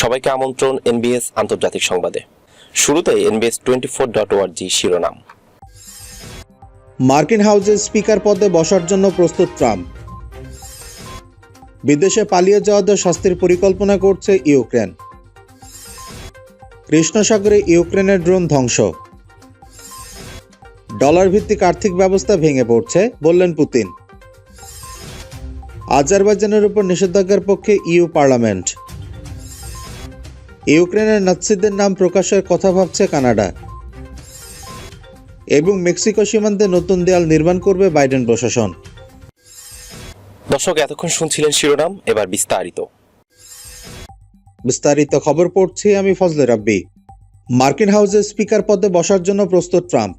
সবাইকে আমন্ত্রণ এনবিএস আন্তর্জাতিক সংবাদে। শুরুতে এনবিএস টোয়েন্টি ফোর ডট ওয়ার্জি শিরোনাম। মার্কিন হাউজের স্পিকার পদে বসার জন্য প্রস্তুত ট্রাম্প। বিদেশে পালিয়ে যাওয়াদের শাস্তির পরিকল্পনা করছে ইউক্রেন। কৃষ্ণসাগরে ইউক্রেনের ড্রোন ধ্বংস। ডলার ভিত্তিক আর্থিক ব্যবস্থা ভেঙে পড়ছে, বললেন পুতিন। আজারবাইজানের উপর নিষেধাজ্ঞার পক্ষে ইউ পার্লামেন্ট। ইউক্রেনের নাৎসিদের নাম প্রকাশের কথা ভাবছে কানাডা। এবং মেক্সিকো সীমান্তে নতুন দেয়াল নির্মাণ করবে বাইডেন প্রশাসন। দর্শক এতক্ষণ শুনছিলেন শিরোনাম এবার বিস্তারিত। বিস্তারিত খবর পড়ছি আমি ফজলে রাব্বি। মার্কিন হাউসের স্পিকার পদে বসার জন্য প্রস্তুত ট্রাম্প।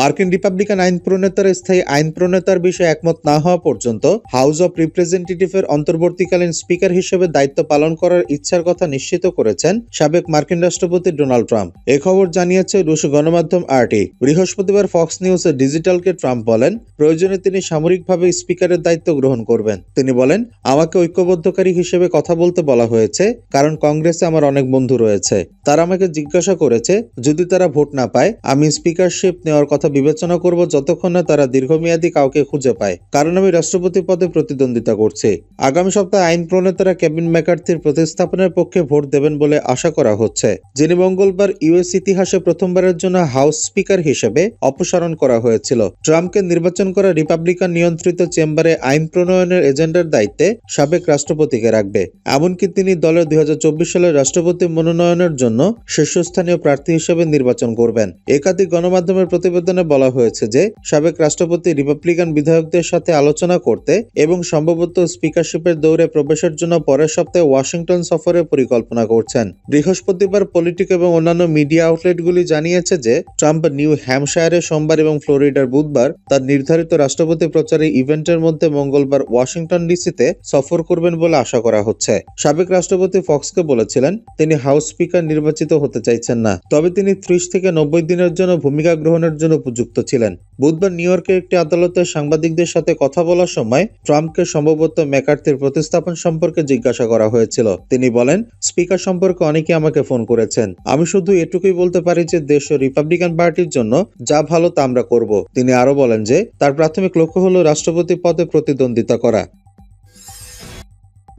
মার্কিন রিপাবলিকান আইন প্রণেতার স্থায়ী আইন প্রণেতার বিষয়ে একমত না হওয়া পর্যন্ত হাউস অব রিপ্রেজেন্টেটিভের অন্তর্বর্তীকালীন স্পিকার হিসেবে দায়িত্ব পালন করার ইচ্ছার কথা নিশ্চিত করেছেন সাবেক মার্কিন রাষ্ট্রপতি ডোনাল্ড ট্রাম্প। এ খবর জানিয়েছে রুশ গণমাধ্যম আরটি। বৃহস্পতিবার ফক্স নিউজে ডিজিটালকে ট্রাম্প বলেন, প্রয়োজনে তিনি সামরিকভাবে স্পিকারের দায়িত্ব গ্রহণ করবেন। তিনি বলেন, আমাকে ঐক্যবদ্ধকারী হিসেবে কথা বলতে বলা হয়েছে, কারণ কংগ্রেসে আমার অনেক বন্ধু রয়েছে। তারা আমাকে জিজ্ঞাসা করেছে, যদি তারা ভোট না পায়, আমি স্পিকারশিপ নেওয়ার কথা বিবেচনা করব যতক্ষণ না তারা দীর্ঘমেয়াদী কাউকে খুঁজে পায়। কারণ আমি রাষ্ট্রপতি পদে প্রতিদ্বন্দ্বিতা করছি। আগামী সপ্তাহে আইন প্রণেতারা কেবিন ম্যাকার্থির প্রতিস্থাপনের পক্ষে ভোট দেবেন বলে আশা করা হচ্ছে, যিনি মঙ্গলবার ইউএস ইতিহাসে প্রথমবারের জন্য হাউস স্পিকার হিসেবে অপসারণ করা হয়েছিল। ট্রাম্পকে নির্বাচন করা রিপাবলিকান নিয়ন্ত্রিত চেম্বারে আইন প্রণয়নের এজেন্ডার দায়িত্বে সাবেক রাষ্ট্রপতিকে রাখবে। এমনকি তিনি দলের দুই হাজার চব্বিশ সালের রাষ্ট্রপতি মনোনয়নের জন্য শীর্ষস্থানীয় প্রার্থী হিসেবে নির্বাচন করবেন। একাধিক গণমাধ্যমের প্রতিবেদনে বলা হয়েছে যে, সাবেক রাষ্ট্রপতি রিপাবলিকান বিধায়কদের সাথে আলোচনা করতে এবং সম্ভবত স্পিকারশিপের দৌড়ে প্রবেশের জন্য পরের সপ্তাহে ওয়াশিংটন সফরের পরিকল্পনা করছেন। বৃহস্পতিবার পলিটিক এবং অন্যান্য মিডিয়া আউটলেটগুলি জানিয়েছে যে, ট্রাম্প নিউ হ্যামশায়ারে সোমবার এবং ফ্লোরিডার বুধবার তার নির্ধারিত রাষ্ট্রপতি প্রচারে ইভেন্টের মধ্যে মঙ্গলবার ওয়াশিংটন ডিসিতে সফর করবেন বলে আশা করা হচ্ছে। সাবেক রাষ্ট্রপতি ফক্সকে বলেছিলেন, তিনি হাউস স্পিকার নির্বাচিত হতে চাইছেন না। তবে তিনি ত্রিশ থেকে নব্বই দিনের জন্য ভূমিকা গ্রহণের জন্য উপযুক্ত ছিলেন। বুধবার নিউ ইয়র্কের একটি আদালতে সাংবাদিকদের সাথে কথা বলার সময় ট্রাম্পকে সম্ভবত ম্যাকার্থির প্রতিস্থাপন সম্পর্কে জিজ্ঞাসা করা হয়েছিল। তিনি বলেন, স্পিকার সম্পর্কে অনেকে আমাকে ফোন করেছেন। আমি শুধু এটুকুই বলতে পারি যে দেশ ও রিপাবলিকান পার্টির জন্য যা ভালো তা আমরা করব। তিনি আরও বলেন যে, তার প্রাথমিক লক্ষ্য হলো রাষ্ট্রপতি পদে প্রতিদ্বন্দ্বিতা করা।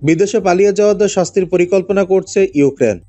বিদেশে পালিয়ে যাওয়াদের শাস্তির পরিকল্পনা করছে ইউক্রেন।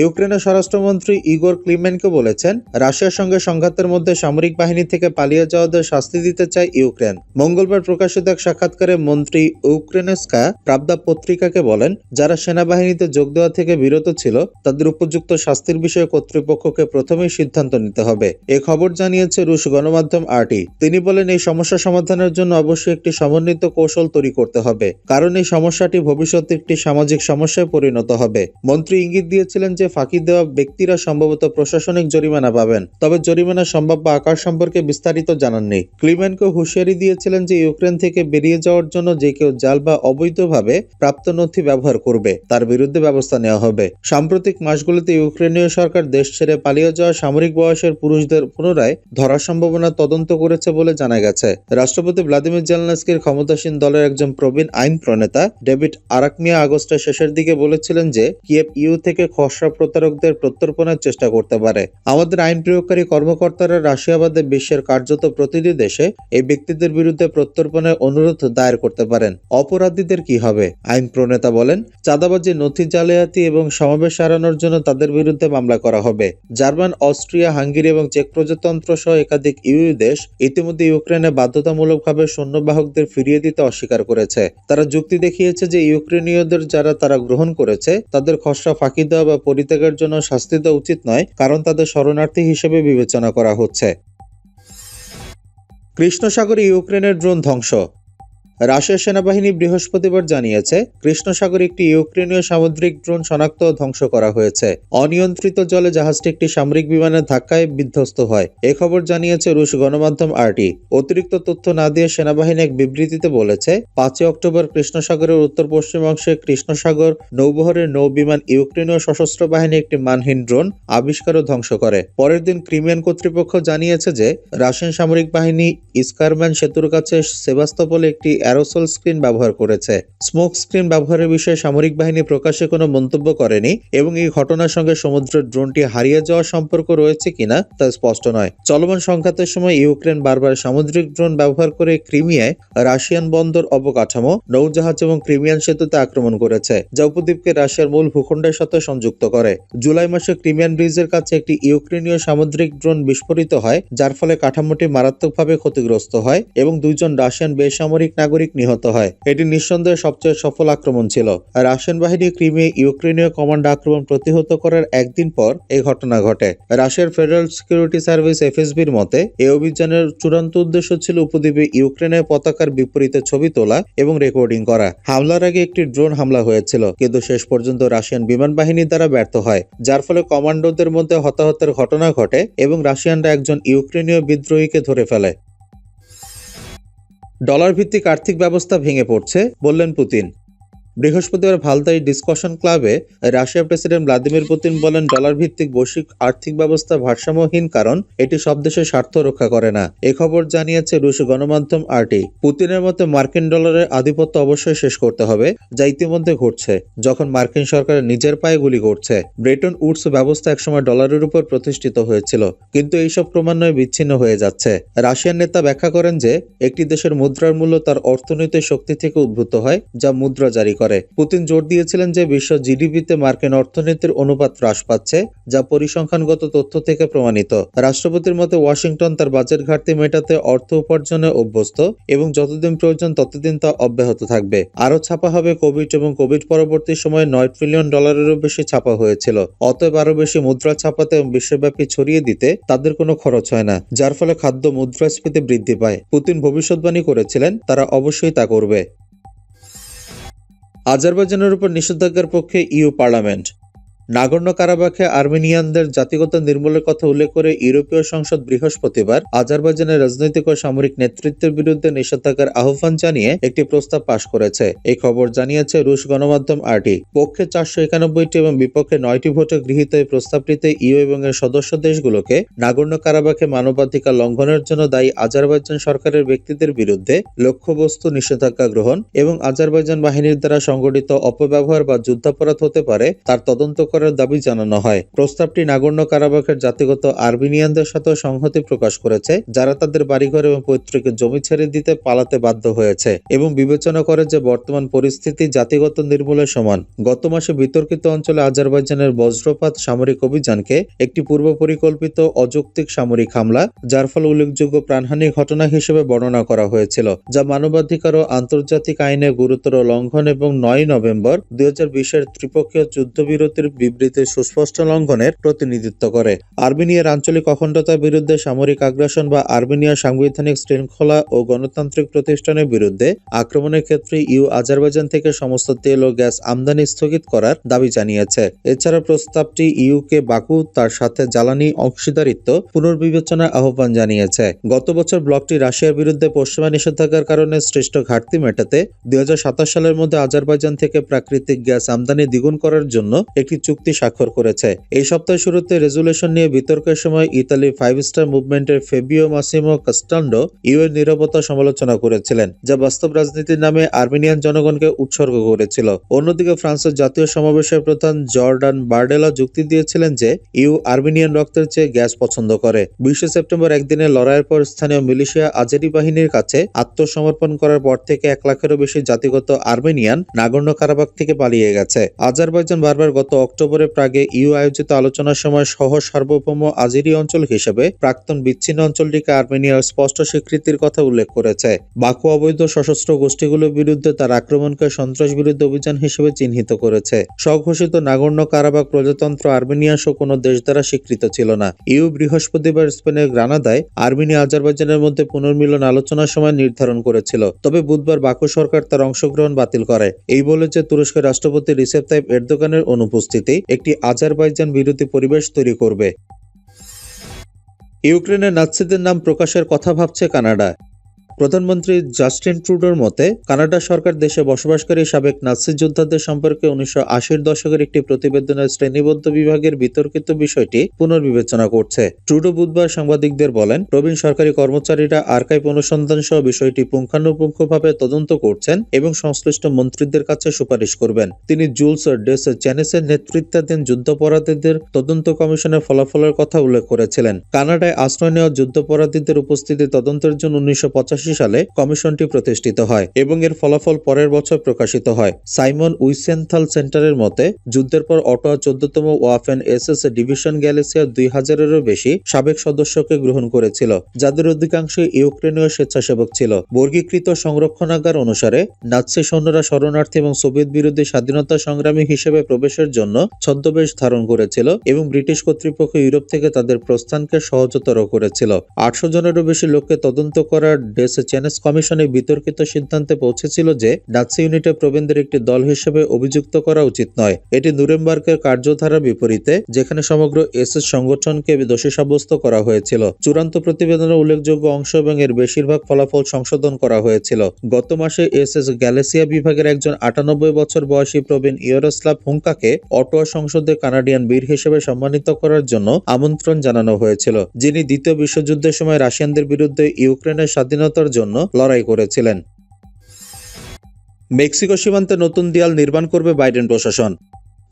ইউক্রেনের স্বরাষ্ট্রমন্ত্রী ইগোর ক্লিমেনকে বলেছেন, রাশিয়ার সঙ্গে সংঘাতের মধ্যে সামরিক বাহিনী থেকে পালিয়ে যাওয়াদের শাস্তি দিতে চায় ইউক্রেন। মঙ্গলবার প্রকাশিত এক সাক্ষাৎকারে মন্ত্রী ইউক্রেনেস্কা প্রাবদা পত্রিকাকে বলেন, যারা সেনাবাহিনীতে যোগ দেওয়া থেকে বিরত ছিল, তাদের উপযুক্ত শাস্তির বিষয়ে কর্তৃপক্ষকে প্রথমেই সিদ্ধান্ত নিতে হবে। এ খবর জানিয়েছে রুশ গণমাধ্যম আরটি। তিনি বলেন, এই সমস্যা সমাধানের জন্য অবশ্যই একটি সমন্বিত কৌশল তৈরি করতে হবে, কারণ এই সমস্যাটি ভবিষ্যতে একটি সামাজিক সমস্যায় পরিণত হবে। মন্ত্রী ইঙ্গিত দিয়েছিলেন ফাঁকি দেওয়া ব্যক্তিরা সম্ভবত প্রশাসনিক জরিমানা পাবেন। তবে জরিমানার সম্ভাব্য আকার সম্পর্কে বিস্তারিত জানাননি ক্লিমেনকে হুঁশিয়ারি দিয়েছিলেন যে ইউক্রেন থেকে বেরিয়ে যাওয়ার জন্য যে কেউ জাল বা অবৈধভাবে প্রাপ্ত নথি ব্যবহার করবে, তার বিরুদ্ধে ব্যবস্থা নেওয়া হবে। সাম্প্রতিক মাসগুলিতে ইউক্রেনীয় সরকার দেশ ছেড়ে পালিয়ে যাওয়া সামরিক বয়সের পুরুষদের পুনরায় ধরার সম্ভাবনা তদন্ত করেছে বলে জানা গেছে। রাষ্ট্রপতি ভ্লাদিমির জেলনাস্কির ক্ষমতাসীন দলের একজন প্রবীণ আইন প্রণেতা ডেভিড আরাকমিয়া আগস্টের শেষের দিকে বলেছিলেন যে কিয়েভ ইউ থেকে খসড়া প্রতারকদের প্রত্যর্পণের চেষ্টা করতে পারে। আমাদের আইন প্রয়োগকারী কর্মকর্তারা রাশিয়া বাদে বিশ্বের কার্যত প্রতিটি দেশে এই ব্যক্তিদের বিরুদ্ধে প্রত্যর্পণের অনুরোধ দায়ের করতে পারেন। অপরাধীদের কি হবে? আইন প্রণেতা বলেন, চাঁদাবাজি, নথি জালিয়াতি এবং সমাবেশ এড়ানোর জন্য তাদের বিরুদ্ধে মামলা করা হবে। জার্মান, অস্ট্রিয়া, হাঙ্গেরি এবং চেক প্রজাতন্ত্র সহ একাধিক ইউ দেশ ইতিমধ্যে ইউক্রেনে বাধ্যতামূলকভাবে সৈন্যবাহকদের ফিরিয়ে দিতে অস্বীকার করেছে। তারা যুক্তি দেখিয়েছে যে ইউক্রেনীয়দের যারা তারা গ্রহণ করেছে, তাদের খসড়া ফাঁকি দেওয়া বা পরিত্যাগের জন্য শাস্তি দেওয়া উচিত নয়, কারণ তাদের শরণার্থী হিসেবে বিবেচনা করা হচ্ছে। কৃষ্ণসাগরে ইউক্রেনের ড্রোন ধ্বংস। রাশিয়ার সেনাবাহিনী বৃহস্পতিবার জানিয়েছে, কৃষ্ণসাগর একটি ইউক্রেনীয় সামুদ্রিক ড্রোন শনাক্ত ধ্বংস করা হয়েছে। অনিয়ন্ত্রিত জলে জাহাজটি একটি সামরিক বিমানের ধাক্কায় বিধ্বস্ত হয়। এ খবর জানিয়েছে রুশ গণমাধ্যম আরটি। অতিরিক্ত তথ্য না দিয়ে সেনাবাহিনী এক বিবৃতিতে বলেছে, পাঁচই অক্টোবর কৃষ্ণসাগরের উত্তর পশ্চিম অংশে কৃষ্ণ সাগর নৌবহরের নৌ বিমান ইউক্রেনীয় সশস্ত্র বাহিনী একটি মানহীন ড্রোন আবিষ্কার ও ধ্বংস করে। পরের দিন ক্রিমিয়ান কর্তৃপক্ষ জানিয়েছে যে, রাশিয়ান সামরিক বাহিনী ইস্কারম্যান সেতুর কাছে সেবাস্তোপলে একটি অ্যারোসল স্ক্রিন ব্যবহার করেছে। স্মোক স্ক্রিন ব্যবহারের বিষয়ে সামরিক বাহিনী প্রকাশ্যে কোনো মন্তব্য করেনি এবং এই ঘটনার সঙ্গে সমুদ্রের ড্রোনটি হারিয়ে যাওয়ার সম্পর্ক রয়েছে কিনা তা স্পষ্ট নয়। চলমান সংঘাতের সময় ইউক্রেন বারবার সামুদ্রিক ড্রোন ব্যবহার করে ক্রিমিয়ায় রাশিয়ান বন্দর অবকাঠামো, নৌজাহাজ এবং ক্রিমিয়ান সেতুতে আক্রমণ করেছে, যা উপদ্বীপকে রাশিয়ার মূল ভূখণ্ডের সাথে সংযুক্ত করে। জুলাই মাসে ক্রিমিয়ান ব্রিজের কাছে একটি ইউক্রেনীয় সামুদ্রিক ড্রোন বিস্ফোরিত হয়, যার ফলে কাঠামোটি মারাত্মকভাবে ক্ষতিগ্রস্ত হয় এবং দুইজন রাশিয়ান বেসামরিক নাগরিক নিহত হয়। এটি নিঃসন্দেহে সবচেয়ে সফল আক্রমণ ছিল। রাশিয়ান বাহিনী ক্রিমে ইউক্রেনীয় কমান্ড আক্রমণ প্রতিহত করার একদিন পর এই ঘটনা ঘটে। রাশিয়ার ফেডারেল সিকিউরিটি সার্ভিস এফএসবির মতে এই অভিযানের চূড়ান্ত উদ্দেশ্য ছিল উপদ্বীপে ইউক্রেনের পতাকার বিপরীতে ছবি তোলা এবং রেকর্ডিং করা। হামলার আগে একটি ড্রোন হামলা হয়েছিল, কিন্তু শেষ পর্যন্ত রাশিয়ান বিমান বাহিনী দ্বারা ব্যর্থ হয়। যার ফলে কমান্ডোদের মধ্যে হতাহতের ঘটনা ঘটে এবং রাশিয়ানরা একজন ইউক্রেনীয় বিদ্রোহীকে ধরে ফেলে। ডলার ভিত্তিক আর্থিক ব্যবস্থা ভেঙে পড়ছে বললেন পুতিন। বৃহস্পতিবার ভালতাই ডিসকশন ক্লাবে রাশিয়া প্রেসিডেন্ট ভ্লাদিমির পুতিন বলেন ডলার ভিত্তিক বৈশ্বিক আর্থিক ব্যবস্থা ভারসাম্যহীন কারণ এটি সব দেশের স্বার্থ রক্ষা করে না। এ খবর জানিয়েছে রুশ গণমাধ্যম আরটি। পুতিনের মতে, মার্কিন ডলারের আধিপত্য অবশ্যই শেষ করতে হবে, যা ইতিমধ্যে ঘটছে, যখন মার্কিন সরকার নিজের পায়ে গুলি করছে। ব্রেটন উডস ব্যবস্থা একসময় ডলারের উপর প্রতিষ্ঠিত হয়েছিল, কিন্তু এইসব ক্রমান্বয়ে বিচ্ছিন্ন হয়ে যাচ্ছে। রাশিয়ান নেতা ব্যাখ্যা করেন যে, একটি দেশের মুদ্রার মূল্য তার অর্থনৈতিক শক্তি থেকে উদ্ভূত হয়, যা মুদ্রা জারি করে। পুতিন জোর দিয়েছিলেন যে বিশ্ব জিডিপিতে মার্কিন অর্থনীতির অনুপাত হ্রাস পাচ্ছে, যা পরিসংখ্যানগত তথ্য থেকে প্রমাণিত। রাষ্ট্রপতির মতে, ওয়াশিংটন তার বাজেট ঘাটতি মেটাতে অর্থ উপার্জনে অভ্যস্ত এবং যতদিন প্রয়োজন ততদিন তা অব্যাহত থাকবে। আরও ছাপা হবে কোভিড এবং কোভিড পরবর্তী সময়ে নয় ট্রিলিয়ন ডলারেরও বেশি ছাপা হয়েছিল। অতএব আরও বেশি মুদ্রা ছাপাতে এবং বিশ্বব্যাপী ছড়িয়ে দিতে তাদের কোনো খরচ হয় না, যার ফলে খাদ্য মুদ্রাস্ফীতি বৃদ্ধি পায়। পুতিন ভবিষ্যৎবাণী করেছিলেন, তারা অবশ্যই তা করবে। আজারবাইজানের উপর নিষেধাজ্ঞার পক্ষে ইউ পার্লামেন্ট। নাগর্ণ কারাবাখে আর্মেনিয়ানদের জাতিগত নির্মূলের কথা উল্লেখ করে ইউরোপীয় সংসদ বৃহস্পতিবার আজারবাইজানের রাজনৈতিক ও সামরিক নেতৃত্বের বিরুদ্ধে নিষেধাজ্ঞার আহ্বান জানিয়ে একটি প্রস্তাব পাশ করেছে। এই খবর জানিয়েছে রুশ গণমাধ্যম আরটি। পক্ষে চারশো একানব্বইটি এবং বিপক্ষে নয়টি ভোটে গৃহীত এই প্রস্তাবটিতে ইউ এবং এর সদস্য দেশগুলোকে নাগর্ণ কারাবাখে মানবাধিকার লঙ্ঘনের জন্য দায়ী আজারবাইজান সরকারের ব্যক্তিদের বিরুদ্ধে লক্ষ্যবস্তু নিষেধাজ্ঞা গ্রহণ এবং আজারবাইজান বাহিনীর দ্বারা সংগঠিত অপব্যবহার বা যুদ্ধাপরাধ হতে পারে তার তদন্ত করার দাবি জানানো হয়। প্রস্তাবটি নাগর্ণ কারাবাখের জাতিগত আর্মেনিয়ানদের সাথেও সংহতি প্রকাশ করেছে, যারা তাদের বাড়িঘর এবং পৈতৃক জমি ছেড়ে দিতে পালাতে বাধ্য হয়েছে এবং বিবেচনা করে যে বর্তমান পরিস্থিতি জাতিগত নির্মূলের সমান। গত মাসে বিতর্কিত অঞ্চলে আজারবাইজানের বজ্রপাত সামরিক অভিযানকে একটি পূর্ব পরিকল্পিত অযৌক্তিক সামরিক হামলা, যার ফলে উল্লেখযোগ্য প্রাণহানির ঘটনা হিসেবে বর্ণনা করা হয়েছিল, যা মানবাধিকার ও আন্তর্জাতিক আইনে গুরুতর লঙ্ঘন এবং নয় নভেম্বর দুই হাজার বিশের ত্রিপক্ষীয় যুদ্ধবিরতির বিবৃতির সুস্পষ্ট লঙ্ঘনের প্রতিনিধিত্ব করে। আর্মেনিয়ার আঞ্চলিক অখণ্ডতার বিরুদ্ধে সামরিক আগ্রাসন বা আর্মেনিয়ার সাংবিধানিক শৃঙ্খলা ও গণতান্ত্রিক প্রতিষ্ঠানের বিরুদ্ধে আক্রমণের ক্ষেত্রে ইউ আজারবাইজান থেকে সমস্ত তেল ও গ্যাস আমদানি স্থগিত করার দাবি জানিয়েছে। এছাড়া প্রস্তাবটি ইউকে, বাকু, তার সাথে জ্বালানি অংশীদারিত্ব পুনর্বিবেচনার আহ্বান জানিয়েছে। গত বছর ব্লকটি রাশিয়ার বিরুদ্ধে পশ্চিমা নিষেধাজ্ঞার কারণে সৃষ্ট ঘাটতি মেটাতে দুই হাজার সাতাশ সালের মধ্যে আজারবাইজান থেকে প্রাকৃতিক গ্যাস আমদানি দ্বিগুণ করার জন্য একটি চুক্তি স্বাক্ষর করেছে। এই সপ্তাহের শুরুতে রেজুলেশন নিয়ে বিতর্কের সময় ইতালি ফাইভ স্টার মুভমেন্টের ফেবিও মাসিমো কাস্টান্ডো ইউ এর নিরবতা সমালোচনা করেছিলেন, যা বাস্তব রাজনীতির নামে আর্মেনিয়ান জনগণকে উৎসর্গ করেছিল। অন্যদিকে ফ্রান্সের জাতীয় সমাবেশের প্রধান জর্ডান বার্ডেলা যুক্তি দিয়েছিলেন যে, ইউ আর্মেনিয়ান রক্তের চেয়ে গ্যাস পছন্দ করে। বিশে সেপ্টেম্বর একদিনের লড়াইয়ের পর স্থানীয় মিলিশিয়া আজেরি বাহিনীর কাছে আত্মসমর্পণ করার পর থেকে এক লাখেরও বেশি জাতিগত আর্মেনিয়ান নাগর্ণ কারাবাক থেকে পালিয়ে গেছে। আজারবাইজান বারবার গত অক্টোবরে প্রাগে ইউ আয়োজিত আলোচনার সময় সহ সার্বভৌম আজিরি অঞ্চল হিসেবে প্রাক্তন বিচ্ছিন্ন অঞ্চলটিকে আর্মেনিয়ার স্পষ্ট স্বীকৃতির কথা উল্লেখ করেছে। বাকু অবৈধ সশস্ত্র গোষ্ঠীগুলোর বিরুদ্ধে তার আক্রমণকে সন্ত্রাস বিরুদ্ধে অভিযান হিসেবে চিহ্নিত করেছে। স্বঘোষিত নাগর্ণ কারাবাক প্রজাতন্ত্র আর্মেনিয়া সহ কোনো দেশ দ্বারা স্বীকৃত ছিল না। ইউ বৃহস্পতিবার স্পেনের গ্রানাদায় আর্মেনিয়া আজারবাইজানের মধ্যে পুনর্মিলন আলোচনার সময় নির্ধারণ করেছিল। তবে বুধবার বাকু সরকার তার অংশগ্রহণ বাতিল করে। এই বলে যে তুরস্কের রাষ্ট্রপতি রিসেপ তাইপ এরদোগানের অনুপস্থিতি। একটি আজারবাইজান বিরোধী পরিবেশ তৈরি করবে। ইউক্রেনের নাৎসিদের নাম প্রকাশের কথা ভাবছে কানাডা। প্রধানমন্ত্রী জাস্টিন ট্রুডোর মতে, কানাডা সরকার দেশে বসবাসকারী সাবেক নাৎসি যোদ্ধাদের সম্পর্কে উনিশশো আশির দশকের একটি প্রতিবেদনের শ্রেণীবদ্ধ বিভাগের বিতর্কিত বিষয়টি পুনর্বিবেচনা করছে। ট্রুডো বুধবার সাংবাদিকদের বলেন, প্রবীণ সরকারি কর্মচারীরা আর্কাইভ অনুসন্ধান সহ বিষয়টি পুঙ্খানুপুঙ্খভাবে তদন্ত করছেন এবং সংশ্লিষ্ট মন্ত্রীদের কাছে সুপারিশ করবেন। তিনি জুলস ডেস চ্যানেসের নেতৃত্বাধীন যুদ্ধাপরাধীদের তদন্ত কমিশনের ফলাফলের কথা উল্লেখ করেছিলেন। কানাডায় আশ্রয় নেওয়া যুদ্ধাপরাধীদের উপস্থিতি তদন্তের জন্য উনিশশো সালে কমিশনটি প্রতিষ্ঠিত হয় এবং এর ফলাফল পরের বছর প্রকাশিত হয়। সাইমন উইসেনথাল সেন্টারের মতে, যুদ্ধের পর অটোয়া চোদ্দতম ওয়াফেন এসএস ডিভিশন গ্যালেসিয়া দুই হাজারেরও বেশি সাবেক সদস্যকে গ্রহণ করেছিল, যাদের অধিকাংশ ইউক্রেনীয় স্বেচ্ছাসেবক ছিল। বর্গীকৃত সংরক্ষণাগার অনুসারে, নাৎসি সৈন্যরা শরণার্থী এবং সোভিয়েত বিরোধী স্বাধীনতা সংগ্রামী হিসেবে প্রবেশের জন্য ছদ্মবেশ ধারণ করেছিল এবং ব্রিটিশ কর্তৃপক্ষ ইউরোপ থেকে তাদের প্রস্থানকে সহজতর করেছিল। আটশো জনেরও বেশি লোককে তদন্ত করার ডেস চেনেস কমিশনে বিতর্কিত সিদ্ধান্তে পৌঁছেছিল যে নাৎসি ইউনিটে প্রবীণদের একটি দল হিসেবে অভিযুক্ত করা উচিত নয়। এটি নুরেমবার্গের কার্যধারার বিপরীতে, যেখানে সমগ্র এসএস সংগঠনকে দোষী সাব্যস্ত করা হয়েছিল। চূড়ান্ত প্রতিবেদনের উল্লেখযোগ্য অংশ এবং এর বেশিরভাগ ফলাফল সংশোধন করা হয়েছিল। গত মাসে এসএস গ্যালেসিয়া বিভাগের একজন আটানব্বই বছর বয়সী প্রবীণ ইয়রোস্লাভ হুঙ্কাকে অটোয়া সংসদে কানাডিয়ান বীর হিসেবে সম্মানিত করার জন্য আমন্ত্রণ জানানো হয়েছিল। যিনি দ্বিতীয় বিশ্বযুদ্ধের সময় রাশিয়ানদের বিরুদ্ধে ইউক্রেনের স্বাধীনতার জন্য লড়াই করেছিলেন। মেক্সিকো সীমান্তে নতুন দেয়াল নির্মাণ করবে বাইডেন প্রশাসন।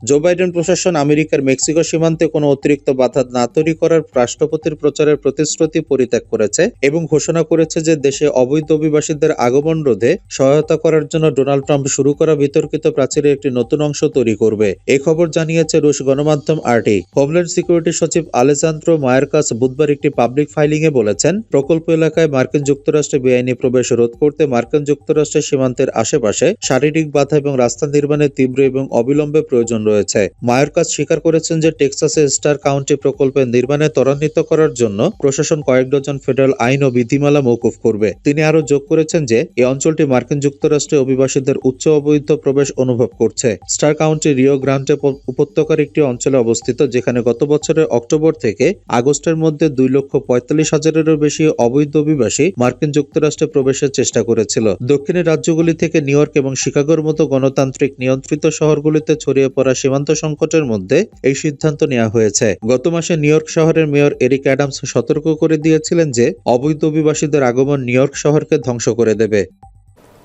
জো বাইডেন প্রশাসন আমেরিকার মেক্সিকো সীমান্তে কোনো অতিরিক্ত বাধা না তৈরি করার রাষ্ট্রপতির প্রচারের প্রতিশ্রুতি পরিত্যাগ করেছে এবং ঘোষণা করেছে যে দেশে অবৈধ অভিবাসীদের আগমন রোধে সহায়তা করার জন্য ডোনাল্ড ট্রাম্প শুরু করা বিতর্কিত প্রাচীরের একটি নতুন অংশ তৈরি করবে। এ খবর জানিয়েছে রুশ গণমাধ্যম আরটি। হোমল্যান্ড সিকিউরিটি সচিব আলেজান্দ্রো মায়ারকাস বুধবার একটি পাবলিক ফাইলিংয়ে বলেছেন, প্রকল্প এলাকায় মার্কিন যুক্তরাষ্ট্রে বেআইনি প্রবেশ রোধ করতে মার্কিন যুক্তরাষ্ট্রের সীমান্তের আশেপাশে শারীরিক বাধা এবং রাস্তা নির্মাণের তীব্র এবং অবিলম্বে প্রয়োজন রয়েছে। মায়ারকাস স্বীকার করেছেন যে টেক্সাসে স্টার কাউন্টি প্রকল্পের নির্মাণে ত্বরান্বিত করার জন্য প্রশাসন কয়েক ডজন ফেডারেল আইন ও বিধিমালা মৌকুফ করবে। তিনি আরও যোগ করেছেন যে, এই অঞ্চলটি মার্কিন যুক্তরাষ্ট্রে অভিবাসীদের উচ্চ অবৈধ প্রবেশ অনুভব করছে। স্টার কাউন্টি রিও গ্রান্টে উপত্যকার একটি অঞ্চলে অবস্থিত, যেখানে গত বছরের অক্টোবর থেকে আগস্টের মধ্যে দুই লক্ষ পঁয়তাল্লিশ হাজারেরও বেশি অবৈধ অভিবাসী মার্কিন যুক্তরাষ্ট্রে প্রবেশের চেষ্টা করেছিল। দক্ষিণের রাজ্যগুলি থেকে নিউ ইয়র্ক এবং শিকাগোর মতো গণতান্ত্রিক নিয়ন্ত্রিত শহরগুলিতে ছড়িয়ে পড়া সীমান্ত সংকটের মধ্যে এই সিদ্ধান্ত নেওয়া হয়েছে। গত মাসে নিউ ইয়র্ক শহরের মেয়র এরিক অ্যাডামস সতর্ক করে দিয়েছিলেন যে, অবৈধ অভিবাসীদের আগমন নিউ ইয়র্ক শহরকে ধ্বংস করে দেবে।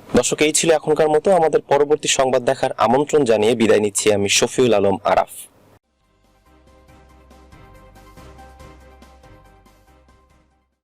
দর্শক, এই ছিল এখনকার মতো। আমাদের পরবর্তী সংবাদ দেখার আমন্ত্রণ জানিয়ে বিদায় নিচ্ছি আমি শফিউল আলম আরাফ।